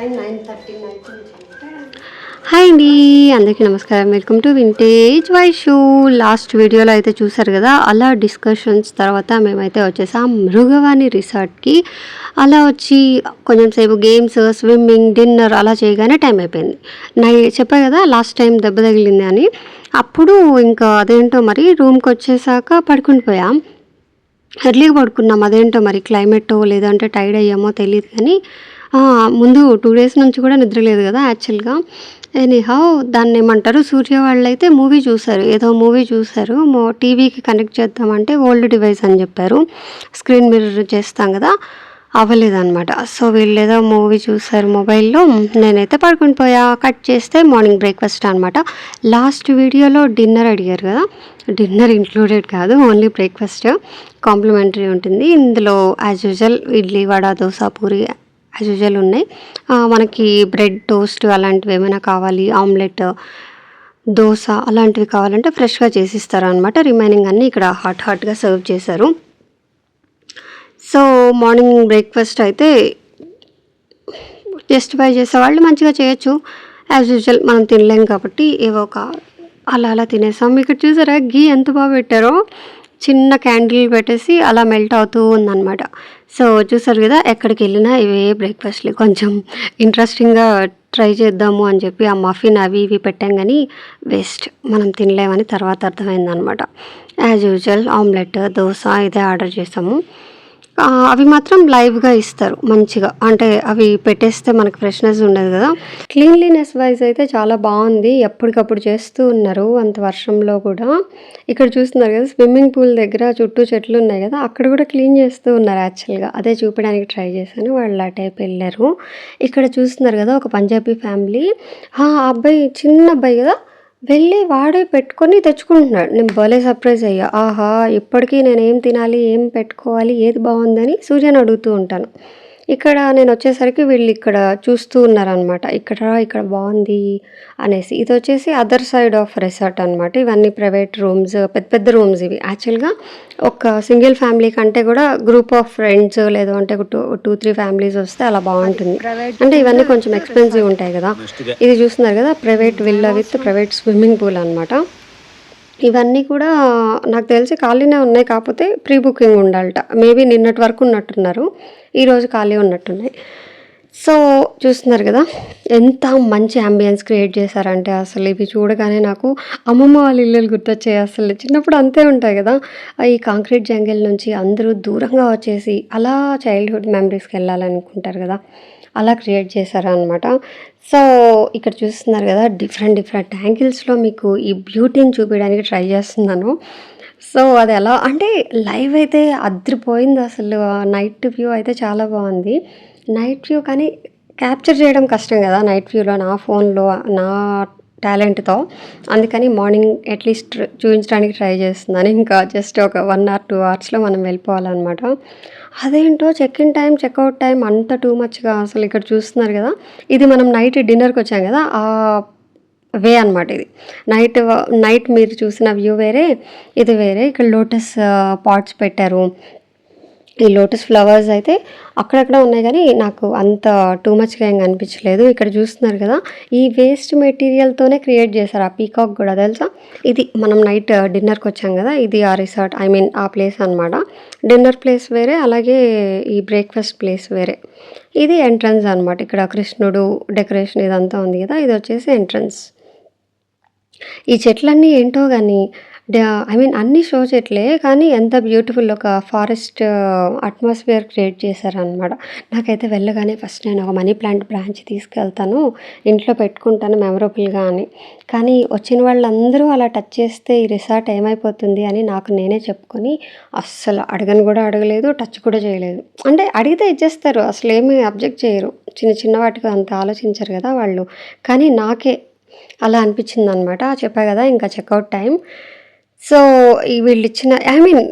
Time nine hi అండి అందరికీ నమస్కారం. Welcome to vintage Y shoe last వీడియోలో అయితే చూసారు కదా అలా డిస్కషన్స్ తర్వాత మేమైతే వచ్చేసాం మృగవాణి రిసార్ట్కి. అలా వచ్చి కొంచెం సేపు గేమ్స్ స్విమ్మింగ్ డిన్నర్ అలా చేయగానే టైం అయిపోయింది. నై చెప్పా కదా లాస్ట్ టైం దెబ్బ తగిలింది అని. అప్పుడు ఇంకా అదేంటో మరి రూమ్కి వచ్చేసాక పడుకుని పోయాం. ఎర్లీగా పడుకున్నాం. అదేంటో మరి క్లైమేట్ లేదంటే టైడ్ అయ్యామో తెలియదు కానీ ముందు టూ డేస్ నుంచి కూడా నిద్రలేదు కదా యాక్చువల్గా ఎనీహౌ దాన్ని ఏమంటారు సూర్య వాళ్ళు అయితే మూవీ చూశారు. ఏదో మూవీ చూశారు. టీవీకి కనెక్ట్ చేద్దామంటే ఓల్డ్ డివైస్ అని చెప్పారు. స్క్రీన్ మిర్రర్ చేస్తాం కదా అవ్వలేదన్నమాట. సో వీళ్ళు ఏదో మూవీ చూసారు మొబైల్లో నేనైతే పడుకుని పోయా. కట్ చేస్తే మార్నింగ్ బ్రేక్ఫాస్ట్ అనమాట లాస్ట్ వీడియోలో డిన్నర్ అడిగారు కదా. డిన్నర్ ఇంక్లూడెడ్ కాదు ఓన్లీ బ్రేక్ఫాస్ట్ కాంప్లిమెంటరీ ఉంటుంది. ఇందులో as usual idli vada dosa puri as usual ఉన్నాయి మనకి బ్రెడ్ టోస్ట్ అలాంటివి ఏమైనా కావాలి? ఆమ్లెట్ దోశ అలాంటివి కావాలంటే ఫ్రెష్గా చేసిస్తారు అనమాట రిమైనింగ్ అన్నీ ఇక్కడ హాట్ హాట్గా సర్వ్ చేశారు. సో మార్నింగ్ బ్రేక్ఫాస్ట్ అయితే జస్టిఫై చేసేవాళ్ళు మంచిగా చేయొచ్చు. యాజ్ యూజువల్ మనం తినలేం కాబట్టి ఏవో ఒక అలా అలా తినేసాం. ఇక్కడ చూసారా? గీ ఎంత బాగా పెట్టారో? చిన్న క్యాండిల్ పెట్టేసి అలా మెల్ట్ అవుతూ ఉందన్నమాట. సో చూసారు కదా ఎక్కడికి వెళ్ళినా ఇవే బ్రేక్ఫాస్ట్లు కొంచెం ఇంట్రెస్టింగ్గా ట్రై చేద్దాము అని చెప్పి ఆ మఫిన్ అవి ఇవి పెట్టాం కానీ వేస్ట్ మనం తినలేమని తర్వాత అర్థమైందనమాట యాజ్ యూజువల్ ఆమ్లెట్ దోశ ఇదే ఆర్డర్ చేసాము. అవి మాత్రం లైవ్గా ఇస్తారు మంచిగా. అంటే అవి పెట్టేస్తే మనకు ఫ్రెష్నెస్ ఉండదు కదా. క్లీన్లీనెస్ వైజ్ అయితే చాలా బాగుంది. ఎప్పటికప్పుడు చేస్తూ ఉన్నారు అంత వర్షంలో కూడా. ఇక్కడ చూస్తున్నారు కదా స్విమ్మింగ్ పూల్ దగ్గర చుట్టూ చెట్లు ఉన్నాయి కదా అక్కడ కూడా క్లీన్ చేస్తూ ఉన్నారు యాక్చువల్గా అదే చూపించడానికి ట్రై చేశాను వాళ్ళు ఆ టైప్ వెళ్ళారు. ఇక్కడ చూస్తున్నారు కదా ఒక పంజాబీ ఫ్యామిలీ ఆ అబ్బాయి చిన్న అబ్బాయి కదా వెళ్ళి వాడే పెట్టుకొని తెచ్చుకుంటున్నాడు. నేను భలే సర్ప్రైజ్ అయ్యా. ఆహా ఇప్పటికీ నేను ఏం తినాలి ఏం పెట్టుకోవాలి ఏది బాగుందని సూర్యని అడుగుతూ ఉంటాను. ఇక్కడ నేను వచ్చేసరికి వీళ్ళు ఇక్కడ చూస్తూ ఉన్నారనమాట ఇక్కడ ఇక్కడ బాగుంది అనేసి. ఇది వచ్చేసి అదర్ సైడ్ ఆఫ్ రిసార్ట్ అనమాట ఇవన్నీ ప్రైవేట్ రూమ్స్ పెద్ద పెద్ద రూమ్స్ ఇవి. యాక్చువల్గా ఒక సింగిల్ ఫ్యామిలీ కంటే కూడా గ్రూప్ ఆఫ్ ఫ్రెండ్స్ లేదు అంటే టూ టూ త్రీ ఫ్యామిలీస్ వస్తే అలా బాగుంటుంది. అంటే ఇవన్నీ కొంచెం ఎక్స్పెన్సివ్ ఉంటాయి కదా. ఇది చూస్తున్నారు కదా private villa with private swimming pool అనమాట ఇవన్నీ కూడా నాకు తెలిసి ఖాళీనే ఉన్నాయి కాకపోతే ప్రీ బుకింగ్ ఉండాలట. మేబీ నిన్నటి వరకు ఉన్నట్టున్నారు ఈరోజు ఖాళీ ఉన్నట్టున్నాయి. సో చూస్తున్నారు కదా ఎంత మంచి అంబియన్స్ క్రియేట్ చేశారంటే అసలు ఇవి చూడగానే నాకు అమ్మమ్మ వాళ్ళ ఇల్లులు గుర్తొచ్చాయి అసలు. చిన్నప్పుడు అంతే ఉంటాయి కదా ఈ కాంక్రీట్ జంగిల్ నుంచి అందరూ దూరంగా వచ్చేసి అలా చైల్డ్హుడ్ మెమరీస్కి వెళ్ళాలనుకుంటారు కదా. అలా క్రియేట్ చేశారనమాట సో ఇక్కడ చూస్తున్నారు కదా డిఫరెంట్ డిఫరెంట్ యాంగిల్స్లో మీకు ఈ బ్యూటీని చూపించడానికి ట్రై చేస్తున్నాను. సో అది ఎలా అంటే లైవ్ అయితే అద్రిపోయింది అసలు. నైట్ వ్యూ అయితే చాలా బాగుంది. నైట్ వ్యూ కానీ క్యాప్చర్ చేయడం కష్టం కదా నైట్ వ్యూలో నా ఫోన్లో నా టాలెంట్తో. అందుకని మార్నింగ్ అట్లీస్ట్ చూపించడానికి ట్రై చేస్తున్నాను. ఇంకా జస్ట్ ఒక వన్ ఆర్ టూ అవర్స్లో మనం వెళ్ళిపోవాలన్నమాట. అదేంటో check in time checkout time అంత టూ మచ్గా అసలు ఇక్కడ చూస్తున్నారు కదా. ఇది మనం నైట్ డిన్నర్కి వచ్చాం కదా ఆ వే అనమాట ఇది. నైట్ నైట్ మీరు చూసిన వ్యూ వేరే ఇది వేరే. ఇక్కడ లోటస్ పాట్స్ పెట్టారు. ఈ లోటస్ ఫ్లవర్స్ అయితే అక్కడక్కడ ఉన్నాయి కానీ నాకు అంత టూ మచ్గా ఏం అనిపించలేదు. ఇక్కడ చూస్తున్నారు కదా ఈ వేస్ట్ మెటీరియల్తోనే క్రియేట్ చేశారు ఆ పీకాక్ కూడా. తెలుసా? ఇది మనం నైట్ డిన్నర్కి uh, వచ్చాం కదా ఇది ఆ రిసార్ట్ ఐ మీన్ ఆ ప్లేస్ అనమాట డిన్నర్ ప్లేస్ వేరే అలాగే ఈ బ్రేక్ఫాస్ట్ ప్లేస్ వేరే. ఇది ఎంట్రన్స్ అనమాట ఇక్కడ కృష్ణుడు డెకరేషన్ ఇదంతా ఉంది కదా ఇది వచ్చేసి ఎంట్రన్స్ ఈ చెట్లన్నీ ఏంటో కానీ ఐ మీన్ అన్ని షో చెట్లే కానీ ఎంత బ్యూటిఫుల్ ఒక ఫారెస్ట్ అట్మాస్ఫియర్ క్రియేట్ చేశారనమాట నాకైతే వెళ్ళగానే ఫస్ట్ నేను ఒక మనీ ప్లాంట్ బ్రాంచ్ తీసుకెళ్తాను ఇంట్లో పెట్టుకుంటాను మెమరబుల్గా అని. కానీ వచ్చిన వాళ్ళందరూ అలా టచ్ చేస్తే ఈ రిసార్ట్ ఏమైపోతుంది అని నాకు నేనే చెప్పుకొని అస్సలు అడగను కూడా అడగలేదు టచ్ కూడా చేయలేదు. అంటే అడిగితే ఇచ్చేస్తారు అసలు ఏమీ అబ్జెక్ట్ చేయరు. చిన్న చిన్న వాటికి అంత ఆలోచించరు కదా వాళ్ళు. కానీ నాకే అలా అనిపించింది అనమాట చెప్పా కదా ఇంకా చెక్అవుట్ టైం సో వీళ్ళు ఇచ్చిన ఐ మీన్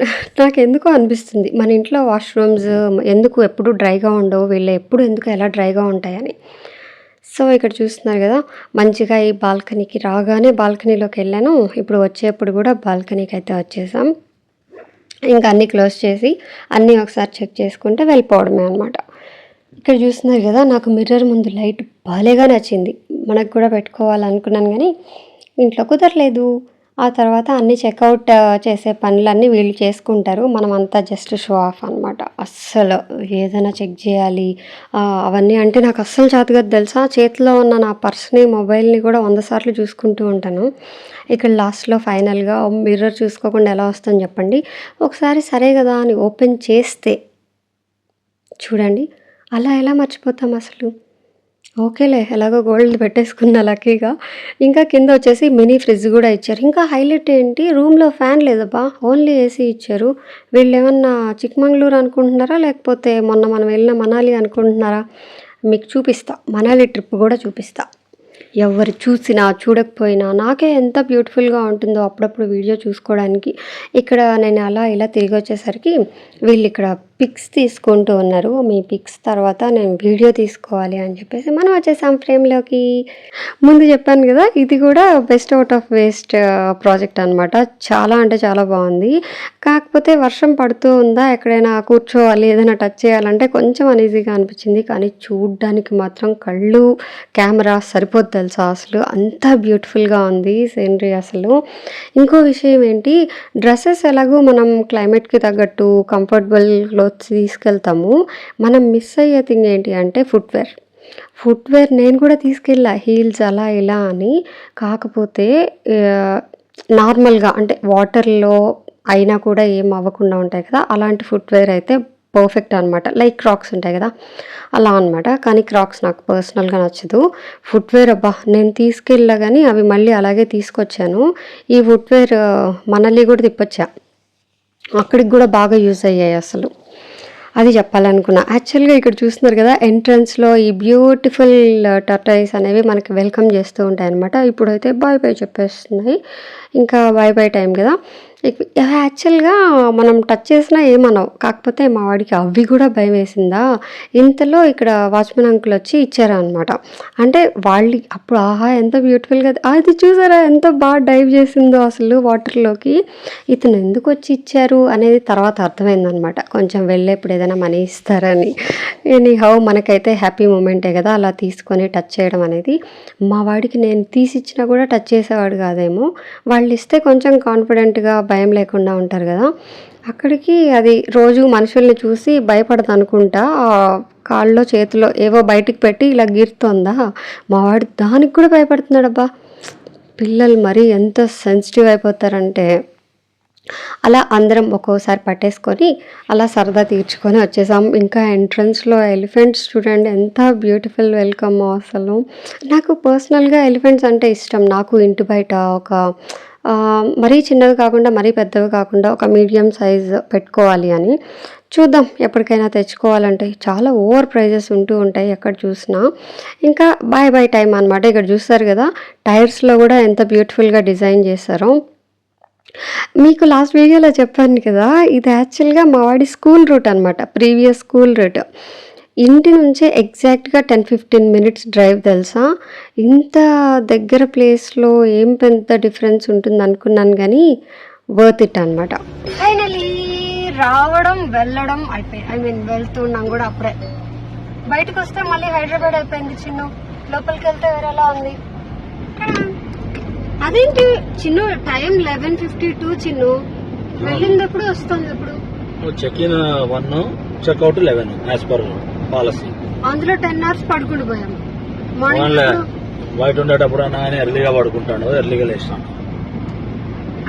నాకు ఎందుకో అనిపిస్తుంది. మన ఇంట్లో వాష్రూమ్స్ ఎందుకు ఎప్పుడు డ్రైగా ఉండవు వీళ్ళు ఎప్పుడు ఎందుకు ఎలా డ్రైగా ఉంటాయని. సో ఇక్కడ చూస్తున్నారు కదా మంచిగా ఈ బాల్కనీకి రాగానే బాల్కనీలోకి వెళ్ళాను. ఇప్పుడు వచ్చేప్పుడు కూడా బాల్కనీకి అయితే వచ్చేసాం. ఇంకా అన్నీ క్లోజ్ చేసి అన్నీ ఒకసారి చెక్ చేసుకుంటే వెళ్ళిపోవడమే అనమాట ఇక్కడ చూస్తున్నారు కదా నాకు మిర్రర్ ముందు లైట్ భలేగా నచ్చింది. మనకు కూడా పెట్టుకోవాలనుకున్నాను కానీ ఇంట్లో కుదరలేదు. ఆ తర్వాత అన్ని చెక్అవుట్ చేసే పనులన్నీ వీళ్ళు చేసుకుంటారు. మనం అంతా జస్ట్ షో ఆఫ్ అనమాట అస్సలు ఏదైనా చెక్ చేయాలి. అవన్నీ అంటే నాకు అస్సలు చేతగా తెలుసా? చేతిలో ఉన్న నా పర్స్ని మొబైల్ని కూడా వంద సార్లు చూసుకుంటూ ఉంటాను. ఇక్కడ లాస్ట్లో ఫైనల్గా మిర్రర్ చూసుకోకుండా ఎలా వస్తుందని చెప్పండి. ఒకసారి సరే కదా అని ఓపెన్ చేస్తే చూడండి. అలా ఎలా మర్చిపోతాం అసలు? ఓకేలే ఎలాగో గోల్డ్ పెట్టేసుకున్నా లక్కీగా. ఇంకా కింద వచ్చేసి మినీ ఫ్రిడ్జ్ కూడా ఇచ్చారు. ఇంకా హైలైట్ ఏంటి రూమ్లో ఫ్యాన్ లేదబ్బా ఓన్లీ ఏసీ ఇచ్చారు. వీళ్ళు ఏమన్నా చిక్మంగళూరు అనుకుంటున్నారా లేకపోతే మొన్న మనం వెళ్ళిన మనాలి అనుకుంటున్నారా? మీకు చూపిస్తా మనాలి ట్రిప్ కూడా చూపిస్తా. ఎవరు చూసినా చూడకపోయినా నాకే ఎంత బ్యూటిఫుల్గా ఉంటుందో అప్పుడప్పుడు వీడియో చూసుకోవడానికి. ఇక్కడ నేను అలా ఇలా తిరిగి వచ్చేసరికి వీళ్ళు ఇక్కడ పిక్స్ తీసుకుంటూ ఉన్నారు. మీ పిక్స్ తర్వాత నేను వీడియో తీసుకోవాలి అని చెప్పేసి మనం వచ్చేసాం ఫ్రేమ్లోకి. ముందు చెప్పాను కదా ఇది కూడా best out of waste project అనమాట చాలా అంటే చాలా బాగుంది. కాకపోతే వర్షం పడుతూ ఉందా ఎక్కడైనా కూర్చోవాలి ఏదైనా టచ్ చేయాలంటే కొంచెం అనీజీగా అనిపించింది. కానీ చూడ్డానికి మాత్రం కళ్ళు కెమెరా సరిపోద్ది తెలుసా అసలు అంత బ్యూటిఫుల్గా ఉంది సీనరీ అసలు. ఇంకో విషయం ఏంటి? డ్రెస్సెస్ ఎలాగో మనం క్లైమేట్కి తగ్గట్టు కంఫర్టబుల్ క్లోత్స్ తీసుకెళ్తాము. మనం మిస్ అయ్యే థింగ్ ఏంటి అంటే ఫుట్వేర్. ఫుట్వేర్ నేను కూడా తీసుకెళ్ళా హీల్స్ అలా ఇలా అని. కాకపోతే నార్మల్గా అంటే వాటర్లో అయినా కూడా ఏం అవ్వకుండా ఉంటాయి కదా అలాంటి ఫుట్వేర్ అయితే పర్ఫెక్ట్ అనమాట లైక్ క్రాక్స్ ఉంటాయి కదా? అలా అనమాట కానీ క్రాక్స్ నాకు పర్సనల్గా నచ్చదు. ఫుట్వేర్ అబ్బా నేను తీసుకెళ్ళా కానీ అవి మళ్ళీ అలాగే తీసుకొచ్చాను. ఈ ఫుట్వేర్ మనల్ని కూడా తిప్పొచ్చా? అక్కడికి కూడా బాగా యూజ్ అయ్యాయి అసలు. అది చెప్పాలనుకున్నా. యాక్చువల్గా ఇక్కడ చూస్తున్నారు కదా ఎంట్రన్స్లో ఈ బ్యూటిఫుల్ టర్టైస్ అనేవి మనకి వెల్కమ్ చేస్తూ ఉంటాయి అనమాట ఇప్పుడైతే బాయ్ బాయ్ చెప్పేస్తున్నాయి. ఇంకా బాయ్ బాయ్ టైం కదా. యాక్చువల్గా మనం టచ్ చేసినా ఏమనవు. కాకపోతే మా వాడికి అవి కూడా భయం వేసిందా? ఇంతలో ఇక్కడ వాచ్మెన్ అంకుల్ వచ్చి ఇచ్చారనమాట అంటే వాళ్ళు అప్పుడు ఆహా ఎంత బ్యూటిఫుల్గా అది చూసారా? ఎంత బాగా డైవ్ చేసిందో అసలు వాటర్లోకి ఇతను ఎందుకు వచ్చి ఇచ్చారు అనేది తర్వాత అర్థమైందనమాట కొంచెం వెళ్ళేప్పుడు ఏదైనా మనీ ఇస్తారని. ఎనీ హౌ మనకైతే హ్యాపీ మూమెంటే కదా అలా తీసుకొని టచ్ చేయడం అనేది. మా వాడికి నేను తీసిచ్చినా కూడా టచ్ చేసేవాడు కాదేమో. వాళ్ళు ఇస్తే కొంచెం కాన్ఫిడెంట్గా భయం లేకుండా ఉంటారు కదా. అక్కడికి అది రోజు మనుషుల్ని చూసి భయపడదు అనుకుంటా కాళ్ళలో చేతిలో ఏవో బయటికి పెట్టి ఇలా గీరుతోందా? మావాడు దానికి కూడా భయపడుతున్నాడబ్బా. పిల్లలు మరీ ఎంత సెన్సిటివ్ అయిపోతారంటే అలా అందరం ఒక్కోసారి పట్టేసుకొని అలా సరదా తీర్చుకొని వచ్చేసాం. ఇంకా ఎంట్రన్స్లో ఎలిఫెంట్స్ చూడండి ఎంత బ్యూటిఫుల్ వెల్కమ్ అసలు. నాకు పర్సనల్గా ఎలిఫెంట్స్ అంటే ఇష్టం. నాకు ఇంటి బయట ఒక మరీ చిన్నవి కాకుండా మరీ పెద్దవి కాకుండా ఒక మీడియం సైజ్ పెట్టుకోవాలి అని. చూద్దాం ఎప్పటికైనా తెచ్చుకోవాలంటే చాలా ఓవర్ ప్రైజెస్ ఉంటూ ఉంటాయి ఎక్కడ చూసినా. ఇంకా బాయ్ బాయ్ టైం అనమాట ఇక్కడ చూస్తారు కదా టైర్స్లో కూడా ఎంత బ్యూటిఫుల్గా డిజైన్ చేశారో. మీకు లాస్ట్ వీడియోలో చెప్పాను కదా ఇది యాక్చువల్గా మా వాడి స్కూల్ రూట్ అనమాట ప్రీవియస్ స్కూల్ రూట్. ఇంటి నుంచే ఎగ్జాక్ట్గా టెన్ ఫిఫ్టీన్ మినిట్స్ డ్రైవ్ తెలుసా? ఇంత దగ్గర ప్లేస్లో ఏం పెద్ద డిఫరెన్స్ ఉంటుంది అనుకున్నాను కానీ వర్త్ ఇట్ అనమాట ఫైనలీ రావడం వెళ్ళడం అయిపోయి ఐ మీన్ వెళ్తున్నాం కూడా అప్పుడే. బయటకు వస్తే మళ్ళీ హైదరాబాద్ అయిపోయింది చిన్ను. లోపలికి వెళ్తే వేరేలా ఉంది? అదేంటి? Chinnu time eleven fifty two Chinnu. వెళ్ళింది ఎప్పుడు వస్తుంది ఎప్పుడు? Check in one checkout eleven as per policy. అందులో టెన్ అవర్స్ పడుకుంటూ పోయాం బయట ఉండేటప్పుడు అన్నా కానీ ఎర్లీగా పడుకుంటాడు ఎర్లీగా లేస్తాను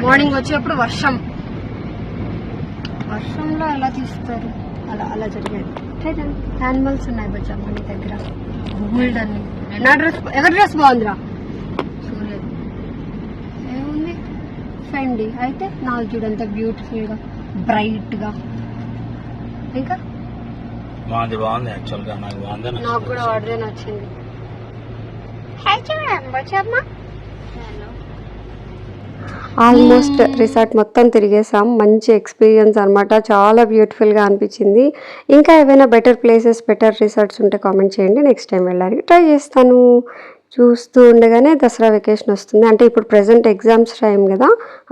మార్నింగ్ వచ్చేప్పుడు వర్షం. వర్షంలో ఎలా తీస్తారు? అలా అలా జరిగేది. యానిమల్స్ ఉన్నాయి బచ్చా మన దగ్గర. గోల్డ్ అన్ని నా డ్రెస్ ఎవరి డ్రెస్ బాగుందిరా? చూడలేదు. ఏముంది? ఫెండి అయితే నాకు చూడంత బ్యూటిఫుల్గా బ్రైట్గా ఇంకా? బాగుంది బాగుంది యాక్చువల్గా నాకు బాగుంది నాకు కూడా నచ్చింది. హాయ్ చూడండి బచ్చమ్మ ఆల్మోస్ట్ రిసార్ట్ మొత్తం తిరిగేసాం. మంచి ఎక్స్పీరియన్స్ అనమాట చాలా బ్యూటిఫుల్గా అనిపించింది. ఇంకా ఏవైనా బెటర్ ప్లేసెస్ బెటర్ రిసార్ట్స్ ఉంటే కామెంట్ చేయండి. నెక్స్ట్ టైం వెళ్ళడానికి ట్రై చేస్తాను. చూస్తూ ఉండగానే దసరా వెకేషన్ వస్తుంది. అంటే ఇప్పుడు ప్రజెంట్ ఎగ్జామ్స్ టైం కదా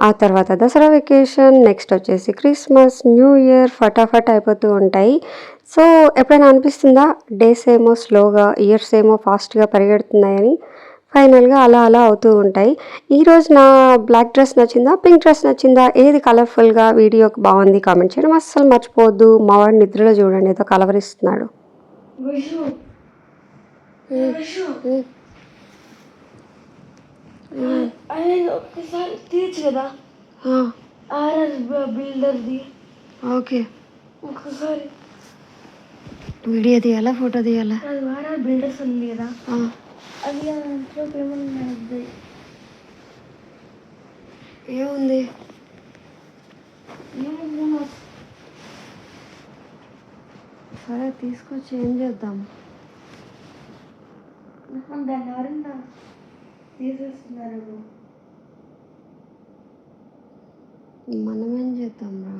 ఆ తర్వాత దసరా వెకేషన్ నెక్స్ట్ వచ్చేసి క్రిస్మస్ న్యూ ఇయర్ ఫటాఫట్ అయిపోతూ ఉంటాయి. సో ఎప్పుడైనా అనిపిస్తుందా? డేస్ ఏమో స్లోగా ఇయర్స్ ఏమో ఫాస్ట్గా పరిగెడుతున్నాయని? ఫైనల్గా అలా అలా అవుతూ ఉంటాయి. ఈరోజు నా బ్లాక్ డ్రెస్ నచ్చిందా? పింక్ డ్రెస్ నచ్చిందా? ఏది కలర్ఫుల్గా వీడియోకి బాగుంది? కామెంట్ చేయడం అస్సలు మర్చిపోవద్దు. మా వాడు నిద్రలో చూడండి ఏదో కలవరిస్తున్నాడు. ఒక్కసారి తీయచ్చు కదా ఆర్ఆర్ బిల్డర్ది ఓకే ఒక్కసారి వీడియో తీయాలా? ఫోటో తీయాలా? అది ఆర్ఆర్ బిల్డర్స్ ఉంది కదా. అది దాంట్లో ఏమన్నా ఉంది ఏముంది? ఏమన్నా సరే తీసుకొచ్చి ఏం చేద్దాం? దాన్ని ఎవరన్నా తీసేస్తున్నారు మనం ఏం చేద్దాం రా